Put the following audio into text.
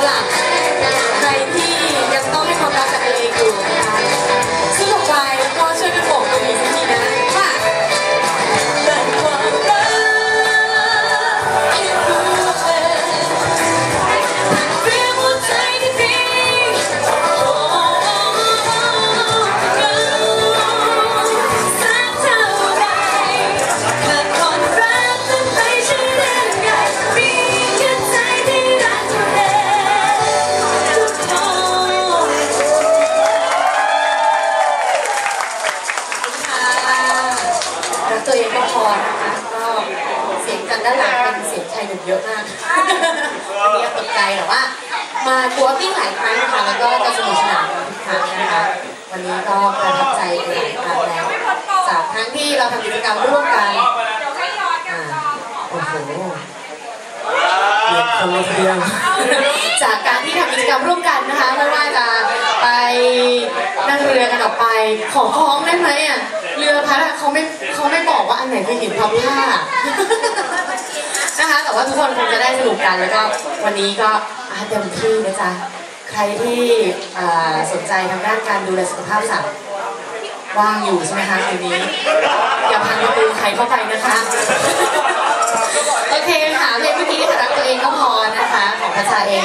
Mau. กันด้านหลังเป็นเสียงชายหนุ่มเยอะมากวันนี้ตกใจแต่ว่า มาทัวร์ติ้งหลายครั้งค่ะแล้วก็จะสนุกสนานทุกครั้งนะคะ วันนี้ก็ประทับใจหลายครั้งแล้วจากทั้งที่เราทำกิจกรรมร่วมกันโอ้โหเปลี่ยนคนลยทีเดียวจากการที่ทำกิจกรรมร่วมกันนะคะไม่ว่าจะไป เรือกันออกไป ขอฟ้องได้ไหมอะ เรือพัดอะเขาไม่เขาไม่บอกว่าอันไหนคือหินพับผ้านะคะ แต่ว่าทุกคนคงจะได้สนุกกันแล้วก็วันนี้ก็อะเต็มที่นะจ๊ะ ใครที่สนใจทางด้านการดูแลสุขภาพสัตว์ว่างอยู่ใช่ไหมคะคืนนี้ อย่าพังประตูใครเข้าไปนะคะโอเคค่ะเพลงเมื่อกี้ค่ะรักตัวเองก็พอนะคะ ของพัชชาเอง